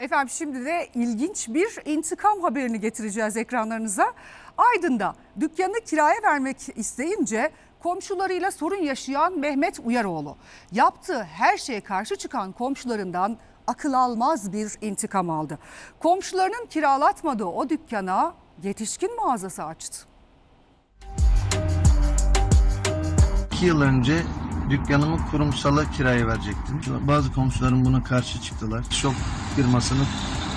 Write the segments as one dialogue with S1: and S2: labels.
S1: Efendim şimdi de ilginç bir intikam haberini getireceğiz ekranlarınıza. Aydın'da dükkanı kiraya vermek isteyince komşularıyla sorun yaşayan Mehmet Uyaroğlu yaptığı her şeye karşı çıkan komşularından akıl almaz bir intikam aldı. Komşularının kiralatmadığı o dükkana yetişkin mağazası açtı.
S2: İki yıl önce dükkanımı kurumsala kiraya verecektim. Bazı komşularım buna karşı çıktılar. Şok firmasını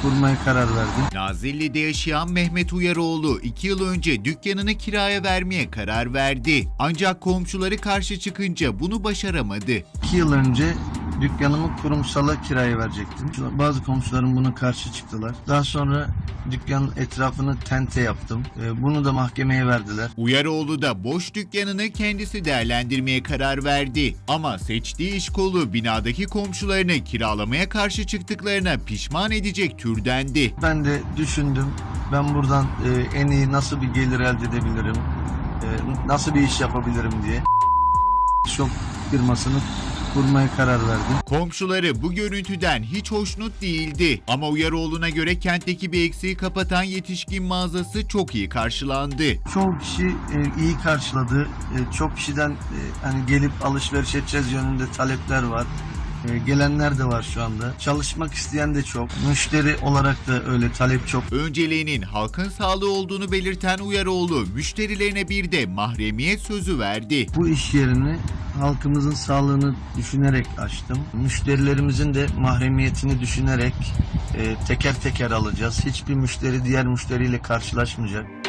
S2: kurmaya karar verdim.
S3: Nazilli'de yaşayan Mehmet Uyaroğlu 2 yıl önce dükkanını kiraya vermeye karar verdi. Ancak komşuları karşı çıkınca bunu başaramadı.
S2: İki yıl önce dükkanımı kurumsala kiraya verecektim. Bazı komşularım buna karşı çıktılar. Daha sonra dükkanın etrafını tente yaptım. Ee, Bunu da mahkemeye verdiler.
S3: Uyaroğlu da boş dükkanını kendisi değerlendirmeye karar verdi. Ama seçtiği iş kolu binadaki komşularını kiralamaya karşı çıktıklarına pişman edecek türdendi.
S2: Ben de düşündüm. Ben buradan e, en iyi nasıl bir gelir elde edebilirim? e, Nasıl bir iş yapabilirim diye. Şok firmasını kurmaya karar verdim.
S3: Komşuları bu görüntüden hiç hoşnut değildi. Ama Uyaroğlu'na göre kentteki bir eksiği kapatan yetişkin mağazası çok iyi karşılandı.
S2: Çoğu kişi e, iyi karşıladı. E, çok kişiden e, hani gelip alışveriş edeceğiz yönünde talepler var. E, gelenler de var şu anda. Çalışmak isteyen de çok. Müşteri olarak da öyle talep çok.
S3: Önceliğinin halkın sağlığı olduğunu belirten Uyaroğlu, müşterilerine bir de mahremiyet sözü verdi.
S2: Bu iş yerini halkımızın sağlığını düşünerek açtım. Müşterilerimizin de mahremiyetini düşünerek e, teker teker alacağız. Hiçbir müşteri diğer müşteriyle karşılaşmayacak.